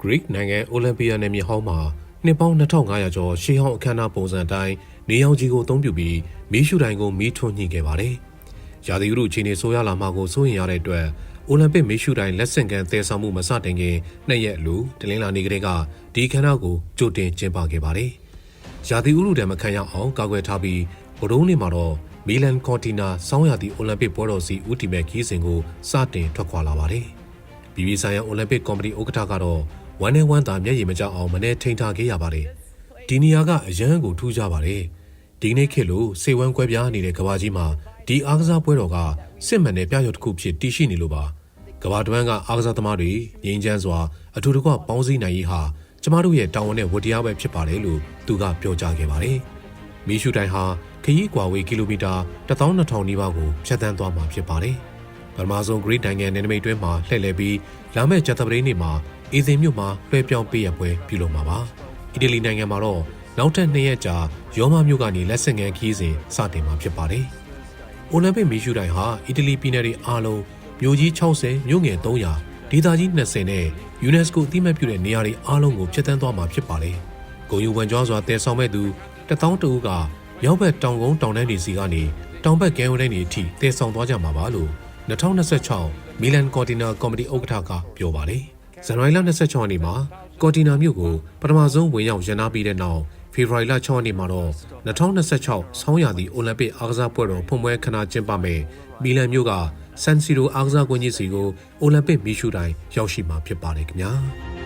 Greek နိုင်ငံအိုလံပီယာနယ်မြေဟောင်းမှာနှစ်ပေါင်း2500ကျော်ရှေးဟောင်းအခမ်းအနားပုံစံအတိုင်းနေအောင်ကြီးကိုအသုံးပြုပြီးမီးရှူတိုင်ကိုမီးထွန်းညှိခဲ့ပါတယ်။ရာသီဥတုအခြေအနေဆိုးရလာမှကိုစိုးရင်ရတဲ့အတွက်အိုလံပစ်မီးရှူတိုင်လက်ဆင့်ကမ်းတည်ဆောင်မှုမစတင်ခင်နှစ်ရက်အလိုတလင်းလာနေကလေးကဒီခမ်းနားကိုကြိုတင်ကျင်းပခဲ့ပါတယ်။ရာသီဥတုတံမခံရအောင်ကာကွယ်ထားပြီးဗဒုံးနေ့မှာတော့မီလန်ကော်တီနာစောင်းရာသီအိုလံပစ်ပွဲတော်စီဦးတီမဲ့ခီးစဉ်ကိုစတင်ထွက်ခွာလာပါတယ်။ပြည်ပြည်ဆိုင်ရာအိုလံပစ်ကော်မတီဥက္ကဋ္ဌကတော့ ဝမ်းနဲ့ဝမ်းသာမျက်ရည်မကျအောင်မနေ့ထိန်ထားခဲ့ရပါတယ်။ဒီနေရာကအရန်ကိုထူးကြပါတယ်။ဒီကနေ့ခေတ်လို့စေဝမ်းကွဲပြားနေတဲ့ကဘာကြီးမှာဒီအားကစားပွဲတော်ကစစ်မှန်တဲ့ပြရုပ်တစ်ခုဖြစ်တည်ရှိနေလို့ပါ။ကဘာတဝန်းကအားကစားသမားတွေငြိမ်းချမ်းစွာအထူးတကွပေါင်းစည်းနိုင်ရေးဟာကျမတို့ရဲ့တာဝန်နဲ့ဝတ္တရားပဲဖြစ်ပါတယ်လို့သူကပြောကြားခဲ့ပါတယ်။မီရှူတိုင်ဟာခရီးကွာဝေးကီလိုမီတာ12000နီးပါးကိုဖြတ်သန်းသွားမှာဖြစ်ပါတယ်။ပထမဆုံး Great နိုင်ငံနယ်နိမိတ်တွင်းမှာလှည့်လည်ပြီးလာမယ့်ဂျာတပရင်းနေ့မှာ အေသင်မြို့မှာလွှဲပြောင်းပေးရပွဲပြုလုပ်မှာပါ။အီတလီနိုင်ငံမှာတော့နောက်ထပ်နှစ်ရက်ကြာရောမမြို့ကနေလက်ဆင့်ကမ်းခီးစဉ်စတင်မှာဖြစ်ပါတယ်။အိုလံပစ်မီးရှူတိုင်ဟာအီတလီပြည်နယ်တွေအားလုံးမြို့ကြီး60မြို့ငယ်300ဒေသကြီး20နဲ့ UNESCO အသိအမှတ်ပြုတဲ့နေရာတွေအားလုံးကိုဖျက်ဆီးသွားမှာဖြစ်ပါတယ်။ဂုံယူဝန်ကျွမ်းစွာတည်ဆောင်မဲ့သူတထောင်တူကရောက်ဘက်တောင်ကုန်းတောင်တန်းတွေစီကနေတောင်ဘက်ကဲဝန်းတွေအထိတည်ဆောင်သွားကြမှာပါလို့2026မီလန်ကော်တီနာကော်မတီဥက္ကဋ္ဌကပြောပါတယ်။ ဇန်နဝါရီလ26ရက်နေ့မှာကော်တီနာမြို့ကိုပထမဆုံးဝင်ရောက်ရန်နာပြီးတဲ့နောက်ဖေဖော်ဝါရီလ6ရက်နေ့မှာတော့2026ဆောင်းရာသီအိုလံပစ်အားကစားပွဲတော်ဖွင့်ပွဲခမ်းနားကျင်းပမယ်မီလန်မြို့ကဆန်စီရိုအားကစားကွင်းကြီးစီကိုအိုလံပစ်မီးရှူတိုင်ရောက်ရှိမှာဖြစ်ပါတယ်ခင်ဗျာ။